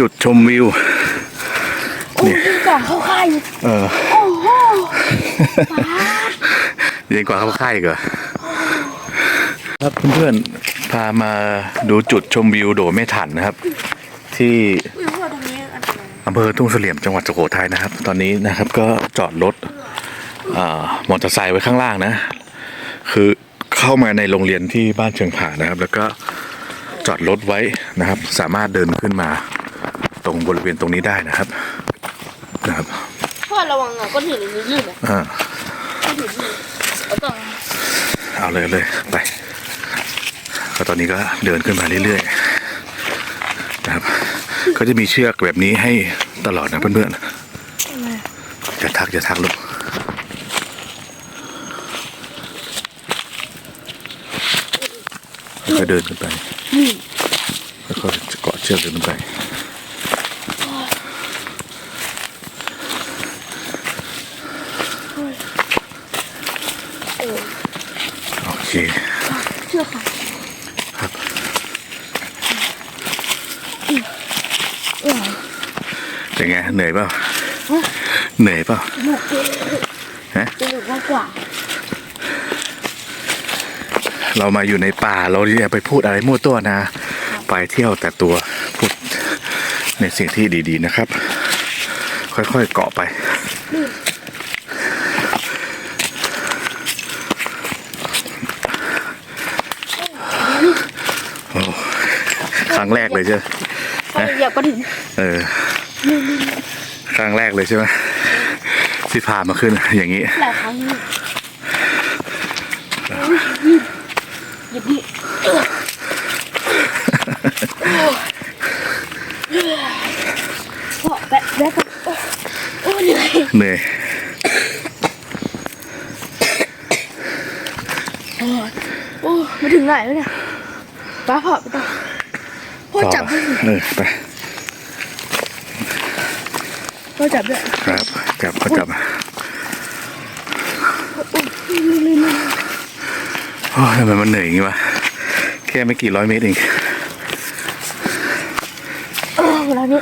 จุดชมวิวโอ้ยยิ่งกว่าเข้าค่ายอีกเออโอ้โหยิ่งกว่าเข้าค่ายอีกเหรอครับเพื่อนๆพามาดูจุดชมวิวโดดไม่ถันนะครับ ที่ไม่รู้ว่าตรงนี้อันตรายอำเภอทุ่งเสลี่ยมจังหวัดสุโขทัยนะครับ ตอนนี้นะครับก็จอดรถอามอเตอร์ไซค์ไว้ข้างล่างนะ คือเข้ามาในโรงเรียนที่บ้านเชียงผานะครับ แล้วก็จอดรถไว้นะครับ สามารถเดินขึ้นมาต รงบริเวณตรงนี้ได้นะครับ นะครับพ่อระวังอะก้อนหินมันลื่นอะอ่าก้อนหินลื่นแล้วก็เอาเลยเลยไปก็ตอนนี้ก็เดินขึ้นมาเรื่อยๆนะครับก็จะมีเชือกแบบนี้ให้ตลอดนะเพื่อนๆอย่าทักอย่าทักลูกค่อยๆเดินขึ้นไปค่อยๆเกาะเชือกเดินขึ้นไป เคเชื่อค่ะครับเป็นไงเหนื่อยเปล่าเหนื่อยเปล่าสนุกเกินฮะสนุกมากกว่า เรามาอยู่ในป่าเราอย่าไปพูดอะไรมั่วตัวนะ ไปเที่ยวแต่ตัวพูดในสิ่งที่ดีๆนะครับ ค่อยๆเกาะไป โอ้ค รั้งแรกเลยใช่ไหมพ่อเหยียบก้อนหินเออครั้งแรกเลยใช่ไหมที่พามาขึ้นอย่างนี้หลายครั้งนี่เหยียบดิพ่อแบะแบะกันโอ้โอ้เหนื่อยเหนื่อยโอ้มาถึงไหนแล้วเนี่ยป้าพ่อไปต่อ พ่อจับด้วยเออไปพ่อจับด้วยครับจับก็จับโอ้ยทำไมมันเหนื่อยอย่างงี้วะแค่ไม่กี่ร้อยเมตรเองเออเวลานี้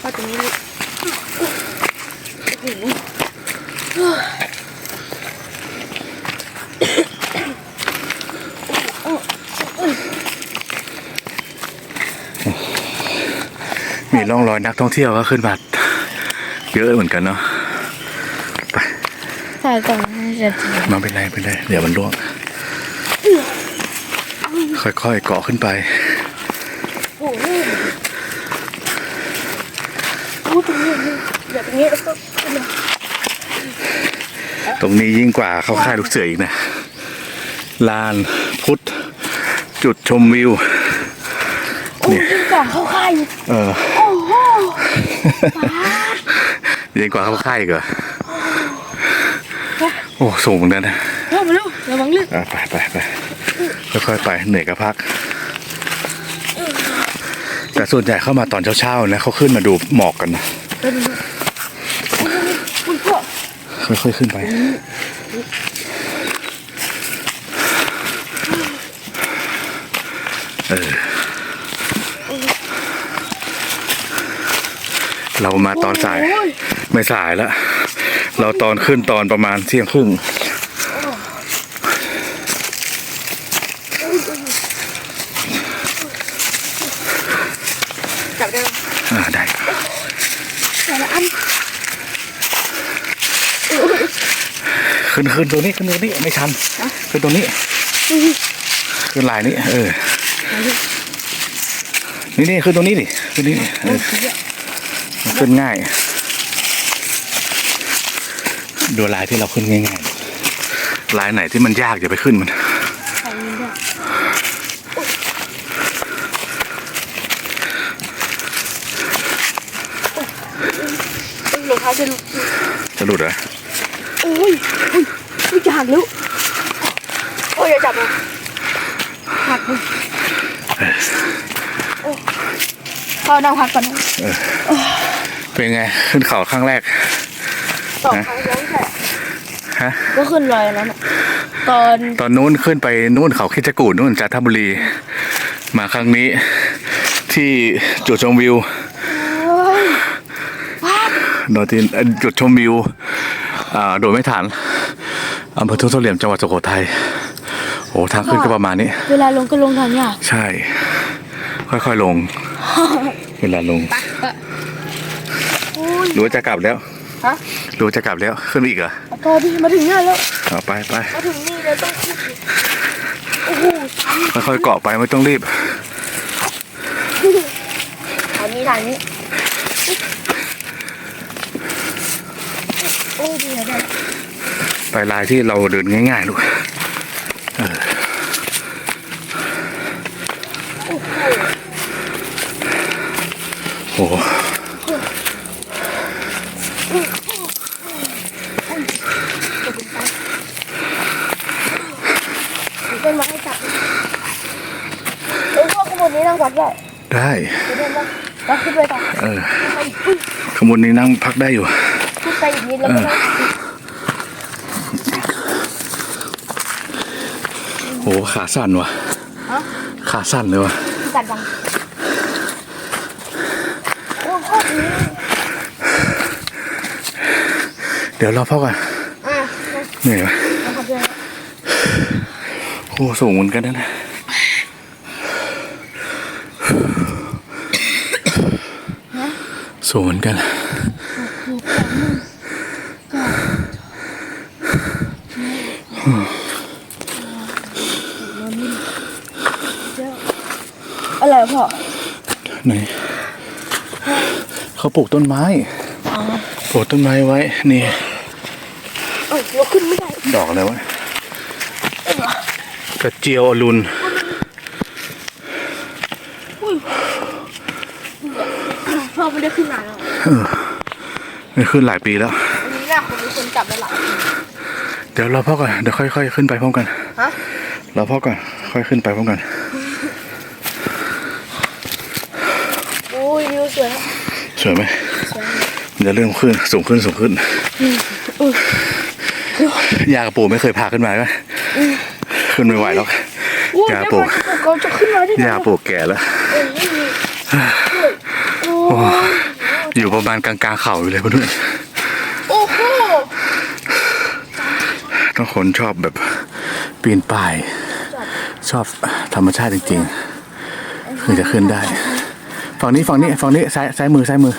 พ่อตรงนี้เลยโอ้โห องรอยนักท่องเที่ยวก็ขึ้นมาเยอะเหมือนกันเนาะไปใช่ก่อนจะถึงมาเป็นไรเป็นไรเดี๋ยวมันร่วง ค่อยๆเกาะขึ้นไปโอ้โหโอ้ตรงนี้เดี๋ยวตรงนี้แล้วก็ขึ้นมาตรงนี้ยิ่งกว่าเข้าค่ายลูกเสืออีกนะลานพุทธจุดชมวิวโอ้ยยิ่งกว่าเข้าค่ายอีกเออ โอ้โหยิ่งกว่าเข้าค่ายอีกเหรอโอ้สูงเหมือนกันนะพ่อมาเร็วระวังลื่นอะไปไปไปค่อยๆไปเหนื่อยก็พัก แต่ส่วนใหญ่เข้ามาตอนเช้าๆนะเขาขึ้นมาดูหมอกกันนะเร็วคุณพ่อค่อยๆขึ้นไป เรามาตอนสายโอ้ยไม่สายแล้ว เราตอนขึ้นตอนประมาณเที่ยงครึ่งจับได้ไหมอ่าได้แต่ละอันขึ้นขึ้นตรงนี้ขึ้นตรงนี้ไม่ชันขึ้นตรงนี้ขึ้นลายนี้เออนี่นี่ขึ้นตรงนี้ดิขึ้นนี่เออ ขึ้นง่าย ดูลายที่เราขึ้นง่ายๆลายไหนที่มันยากอย่าไปขึ้นมันใส่เงินด้วยรองเท้าจะหลุดจะหลุดเหรอโอ้ยโอ้ยโอ้ยจะหักแล้วโอ้ยอย่าจับนะหักเลยพ่อนั่งพักก่อนนะ เป็นไง ขึ้นเขาครั้งแรกสองครั้งแล้วแต่ฮะก็ขึ้นลอยแล้วน่ะตอนตอนนู้นขึ้นไปนู้นเขาคิดจกูดนู้นจันทบุรี มาครั้งนี้ ที่ที่จุดชมวิวโอ้ยว้าวโดยที่เอ่อจุดชมวิวอ่าโดยไม่ฐานอำเภอทุ่งเสลี่ยมจังหวัดสุโขทัยโอ้ทางขึ้นก็ประมาณนี้ เวลาลงก็ลงทางเนี้ยใช่ ค่อยๆลง เวลาลงอุ้ย หรือว่าจะกลับแล้วฮะหรือว่าจะกลับแล้วขึ้นไปอีกเหรอพอพี่มาถึงเนี่ยแล้วเอาไปไปมาถึงนี่เลยต้องขึ้นอีกโอ้โหชันค่อยๆเกาะไปไม่ต้องรีบทางนี้ทางนี้โอ้ยดีเลยไปลายที่เราเดินง่ายๆลูกเออโอ้โห มีต้นไม้ให้จับเอ้ยพวกขบวนนี้นั่งวัดได้ ได้ เดี๋ยวเดินมาเราขึ้นไปต่อ เออ ขึ้นไปอีก อุ้ยขบวนนี้นั่งพักได้อยู่ขึ้นไปอีกนิดแล้วก็นั่งโอ้โหขาสั่นว่ะฮะขาสั่นเลยว่ะที่กัดยังโอ้โหนี้เดี๋ยวรอพ่อก่อนอะเหนื่อยว่ะมาขอเดินโอ้สูงเหมือนกันนะนะ สูงเหมือนกัน อะไรวะพ่อ ไหน เขาปลูกต้นไม้อ๋อปลูกต้นไม้ไว้ นี่เอ้ยเราขึ้นไม่ได้ ดอกอะไรวะกระเจียวอรุณ พ่อไม่ได้ขึ้นนานแล้ว ไม่ขึ้นหลายปีแล้วอันนี้แหละผมมีคนจับแล้วหลังเดี๋ยวรอพ่อก่อนเดี๋ยวค่อยๆขึ้นไปพร้อมกัน ฮะรอพ่อก่อนค่อยขึ้นไปพร้อมกัน โอ้ยวิวสวยนะสวยไหมสวยมันจะเริ่มขึ้นสูงขึ้นสูงขึ้นยากระปูไม่เคยพาขึ้นมาไหมขึ้นไม่ไหวหรอกโอ้ยยาแล้วปลูกมันเขาจะขึ้นมาได้ไงยาปลูกแก่แล้ว เอ้ยไม่มีโอ้ย อยู่ประมาณกลางๆเข่าอยู่เลยเพื่อนโอ้โหๆต้องคนชอบแบบปีนป่าย ชอบธรรมชาติจริงๆคือจะขึ้นได้ ฝั่งนี้ฝั่งนี้ฝั่งนี้ซ้ายซ้ายมือซ้ายมือ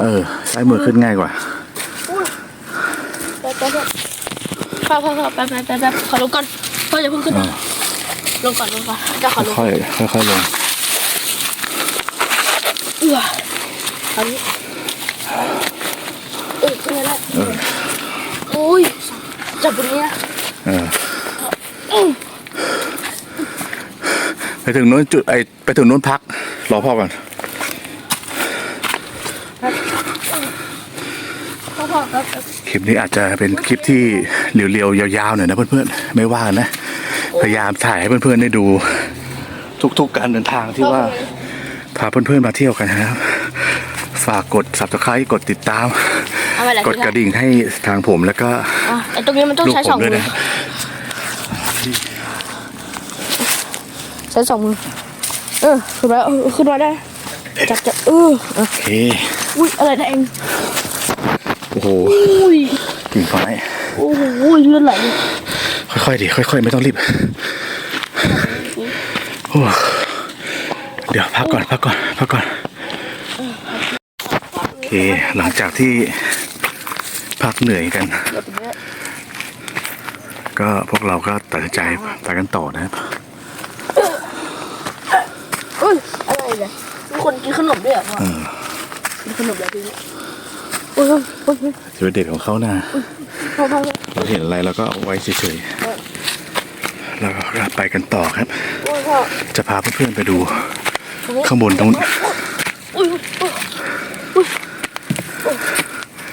เออซ้ายมือขึ้นง่ายกว่าไปไปไปพ่อพ่อพ่อไปไปไปไปขอลงก่อนพ่ออย่าเพิ่งขึ้นนะลงก่อนลงก่อนจะขอลงค่อยๆค่อยๆลงเอื้อ คราวนี้เออขึ้นมาแล้วเออโอ้ยจับบนนี้นะเอออืมไปถึงนู้นจุดไอไปถึงนู้นพัก รอพ่อก่อนพ่อพ่อครับครับคลิปนี้อาจจะเป็นคลิปที่เรียวๆยาวๆหน่อยนะเพื่อนๆไม่ว่ากันนะ พยายามถ่ายให้เพื่อนๆได้ดู ทุกๆการเดินทางที่ว่าพาเพื่อนๆมาเที่ยวกันนะครับ ฝากกด subscribe กดติดตาม เอาไปไหนกดกระดิ่งให้ทางผมแล้วก็อะไอ้ตรงนี้มันต้องลูกใช้ผสอมงด้วยมือนะใช้สองมือเออขึ้นมาเออขึ้นมาได้ จับจับเออเออโอเคอุ้ยอะไรนะเองโอ้โหอุ้ยกิ่งไม้โอ้โหเลือดไหลเลยค่อยๆดิค่อยๆ ไม่ต้องรีบโอ้เดี๋ยวพักก่อนพักก่อนพักก่อนโอ เคหลังจากที่พักเหนื่อยกันเดี๋ยวตรงนี้ก็พวกเราก็ตัดสินใจไปกันต่อนะครับอุ้ยอะไรเนี่ยมีคนกินขนมด้วยเหรอพ่อกินขนมแบบนี้โอ้ยโอ้ยโอ้ยชีวิตเด็กของเขานะพ่อพ่อพ่อเราเห็นอะไรเราก็เอาไว้เฉยๆแล้วก็ไปกันต่อครับโอ้ยพ่อจะพาเพื่อนๆไปดูตรงนี้ข้างบนตรงอุ้ยอุ้ยอุ้ยอุ้ย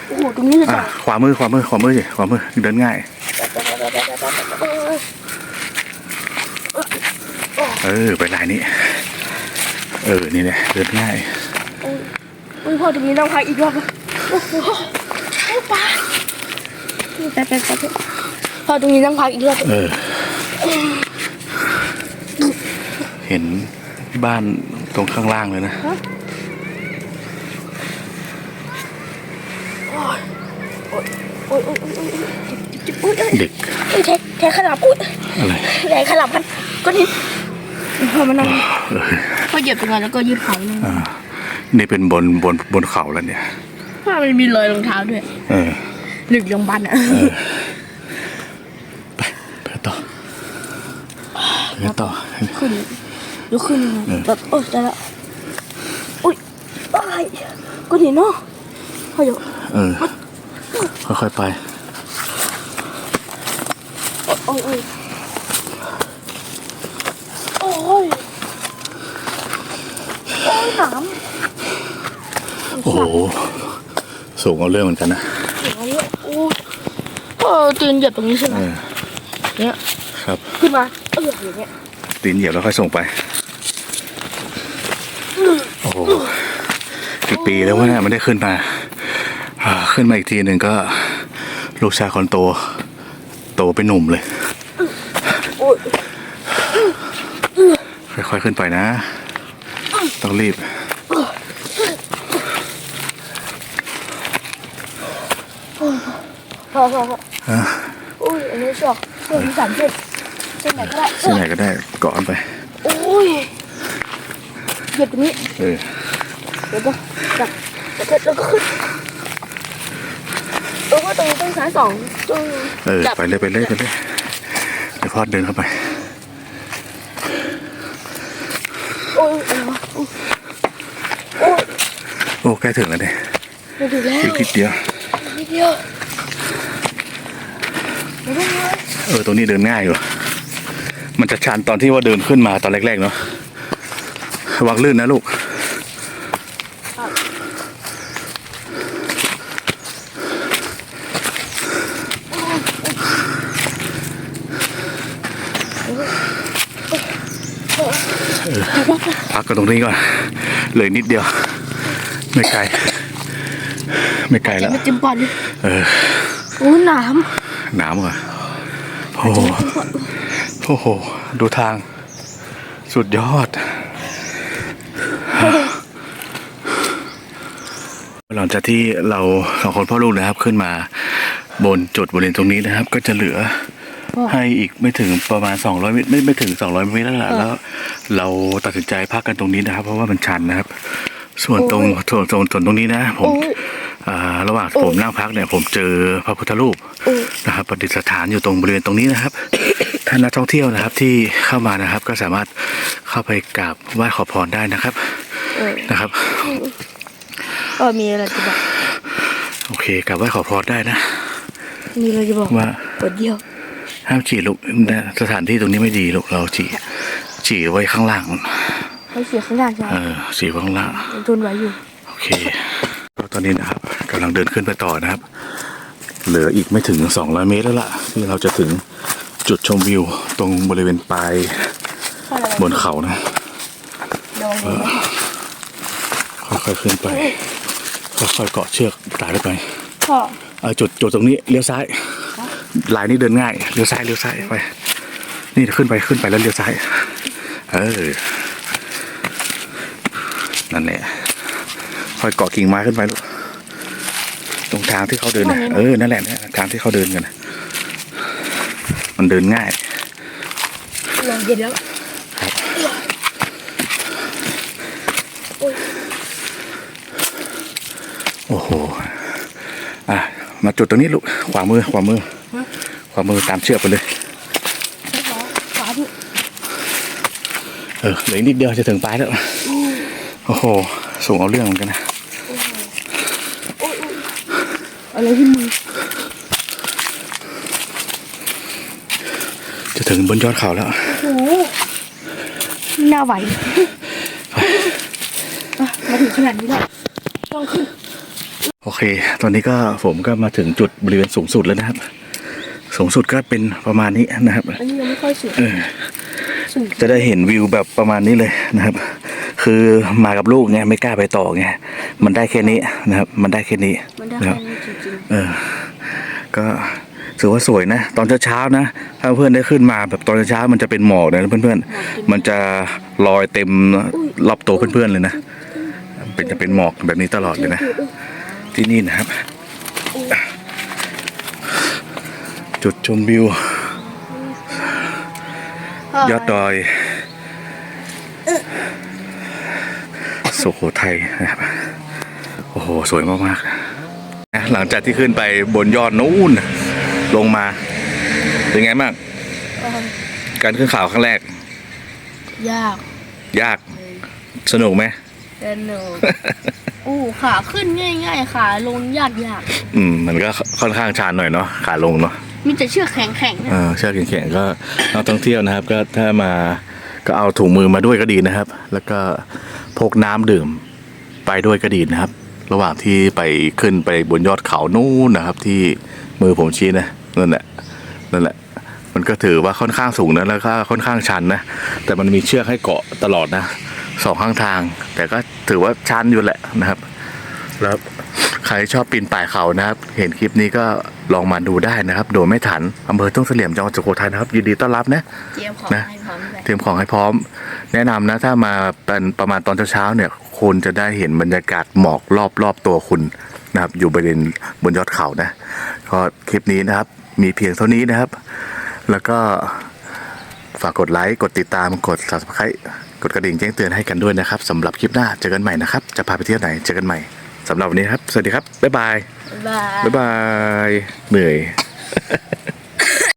โอ้โหตรงนี้เลยอะจ้ะขวามือขวามือขวามือสิขวามือเดินง่าย เออไปลายนี้ เออนี่แหละเดินง่าย อุ้ยพ่อตรงนี้ต้องพักอีกรอบนะโอ้โหโอ้ปลาไปไปไปไปพ่อตรงนี้ต้องพักอีกรอบเออ เห็นบ้านตรงข้างล่างเลยนะโอ้ยโอ้ยโอ้ยโอ้ยจิบจิบอุ้ยเด็กเอ้ยแทงแทงขลับอุ้ยอะไรแทงขลับกันก็นี่พอมานั่งเออพอเหยียบตรงนั้นแล้วก็ยืดเขาเลยอ่านี่เป็นบนบนบนเขาแล้วเนี่ยว่ามันมีรอยรองเท้าด้วย เออหนึ่งโรงพยาบาลอะไปต่อไปต่อขึ้นยกขึ้นเออแบบโอ้ยได้ละอุ้ยตายก็เห็นเนาะพออยู่เออ ค่อยๆไปโอ้ยโอ้ยโอ้ยโอ้ยหนามโอ้โหสูงเอาเรื่องเหมือนกันนะเสียงอะไรโอ้ยเออตีนเหยียบตรงนี้ใช่ไหมเออเนี่ยครับขึ้นมาเอออย่างเงี้ยตีนเหยียบแล้วค่อยส่งไปโอ้โหกี่ปีแล้ววะเนี่ยไม่ได้ขึ้นมาอ่า ขึ้นมาอีกทีหนึ่งก็ ลูกชายคนโต โตเป็นหนุ่มเลยโอ้ยค่อยๆขึ้นไปนะ ต้องรีบพอพอพออะโอ้ยอันนี้ชอบเส้นที่สามเส้นเส้นไหนก็ได้เส้นไหนก็ได้เกาะกันไปโอ้ยเหยียบตรงนี้เออเดี๋ยวก็จับแล้วก็แล้วก็ขึ้นเออว่า ตรงต้องซ้ายสองตรงเออจับไปเลยไปเลยไปเลยเดี๋ยวพ่อเดินเข้าไปโอ้ยอะไรวะโอ้ยโอ้ยโอ้ใกล้ถึงแล้วเนี่ยไม่ถึงแล้วอีกนิดเดียวนิดเดียวเออตรงนี้เดินง่ายอยู่มันจะชันตอนที่ว่าเดินขึ้นมาตอนแรกๆเนาะระวังลื่นนะลูก พั กกันตรงนี้ก่อนเลยนิดเดียว ไม่ไกล ไม่ไกลแล้วมาจิ้มก่อนดิเออโอ้ยหนามหนามก่อนโอ้โหโอ้โห ดูทาง สุดยอดหลังจากที่เราสองคนพ่อลูกนะครับขึ้นมาบนจุดบริเวณตรงนี้นะครับ ก็จะเหลือ ให้อีกไม่ถึงประมาณ 200เมตรไม่ไม่ถึง 200เมตรแล้วล่ะแล้ว เราตัดสินใจพักกันตรงนี้นะครับ เพราะว่ามันชันนะครับ ส่วนตรงส่วนส่วนส่วนตรงนี้นะ ผมโอ้ยอ่าระหว่างผมนั่งพักเนี่ย ผมเจอพระพุทธรูปโอ้ยนะครับประดิษฐานอยู่ตรงบริเวณตรงนี้นะครับท่านนักท่องเที่ยวนะครับที่เข้ามานะครับ ก็สามารถเข้าไปกราบไหว้ขอพรได้นะครับเออนะครับเออมีอะไรจะบอกโอเคกราบไหว้ขอพรได้นะมีอะไรจะบอกว่าเปิดเดียว ห้ามฉี่ลูกสถานที่ตรงนี้ไม่ดีลูกเราฉี่ฉี่ไว้ข้างล่างให้เสียข้างล่างใช่ไหมเออฉี่ไว้ข้างล่างยังทุนไว้อยู่โอเคก็ตอนนี้นะครับกำลังเดินขึ้นไปต่อนะครับ เหลืออีกไม่ถึง200เมตรแล้วล่ะที่เราจะถึงจุดชมวิวตรงบริเวณปลายบนเขานะเดี๋ยวดูนะค่อยๆขึ้นไปค่อยๆเกาะเชือกตายไปพ่อเอาจุดจุดตรงนี้เลี้ยวซ้าย ลายนี้เดินง่ายเลี้ยวซ้ายเลี้ยวซ้ายไป นี่ขึ้นไปขึ้นไปแล้วเลี้ยวซ้าย เออ นั่นแหละค่อยเกาะกิ่งไม้ขึ้นไปลูกตรงทางที่เขาเดินนะเออนั่นแหละนะทางที่เขาเดินกันนะมันเดินง่ายลงเย็นแล้วโอ้โห อะ มาจุดตรงนี้ลูก ขวามือ ขวามือ ขวามือตามเชือกไปเลยขวาพี่เออเหลืออกนิดเดียวจะถึงปลายแล้วโอ้โหสูงเอาเรื่องเหมือนกันนะอะไรที่มือจะถึงบนยอดเขาแล้วโอ้โหหน้าไหวอะมาถึงขนาดนี้แล้วต้องขึ้นโอเค ตอนนี้ก็ผมก็มาถึงจุดบริเวณสูงสุดแล้วนะครับ สูงสุดก็เป็นประมาณนี้นะครับอันนี้ยังไม่ค่อยสูงเออสูงจะได้เห็นวิวแบบประมาณนี้เลยนะครับ คือมากับลูกไงไม่กล้าไปต่อไงมันได้แค่นี้นะครับ มันได้แค่นี้มันได้นะคแค่รับนี้จริงเออ ก็ถือว่าสวยนะ ตอนเช้าๆนะ ถ้าเพื่อนได้ขึ้นมาแบบตอนเช้าๆมันจะเป็นหมอกนะเพื่อนๆ มันจะลอยเต็มรอบตัวเพื่อนๆเลยนะ เป็นจะเป็นหมอกแบบนี้ตลอดเลยนะ ที่นี่นะครับ จุดชมวิว ยอดดอย สุโขทัยนะครับ โอ้โห สวยมากๆนะหลังจากที่ขึ้นไปบนยอดนู้นน่ะลงมา เป็นไงบ้างการขึ้นเขาครั้งแรก ยาก ยาก สนุกไหมเดินหนูอู้ขาขึ้นง่ายๆขาลงยากยากอืม มันก็ค่อนข้างชันหน่อยเนาะขาลงเนาะ มีแต่เชือกแข็งแข็งๆเออเชือกแข็งๆก็นักท่องเที่ยวนะครับ ก็ถ้ามาก็เอาถุงมือมาด้วยก็ดีนะครับ แล้วก็พกน้ำดื่มไปด้วยก็ดีนะครับ ระหว่างที่ไปขึ้นไปบนยอดเขานู่นนะครับ ที่มือผมชี้นะนั่นแหละนั่นแหละ มันก็ถือว่าค่อนข้างสูงนะแล้วก็ค่อนข้างชันนะแต่มันมีเชือกให้เกาะตลอดนะสองข้างทาง แต่ก็ถือว่าชันอยู่แหละนะครับ แล้ว ใครชอบปีนป่ายเขานะครับ เห็นคลิปนี้ก็ลองมาดูได้นะครับ โดยไม่ถันอำเภอทุ่งเสลี่ยมจังหวัดสุโขทัยนะครับยินดีต้อนรับนะ เตรียมของนะ ให้พร้อมเลยเตรียมของให้พร้อม แนะนำนะถ้ามาเป็นประมาณตอนเช้าๆเนี่ยคุณจะได้เห็นบรรยากาศหมอกรอบรอบตัวคุณนะครับ อยู่บริเวณบนยอดเขานะก็คลิปนี้นะครับ มีเพียงเท่านี้นะครับ แล้วก็ฝากกดไลค์กดติดตามกด subscribe กดกระดิ่งแจ้งเตือนให้กันด้วยนะครับสำหรับคลิปหน้าเจอกันใหม่นะครับ จะพาไปเที่ยวไหนเจอกันใหม่ สำหรับวันนี้ครับ สวัสดีครับ บ๊ายบาย บ๊ายบาย เหนื่อย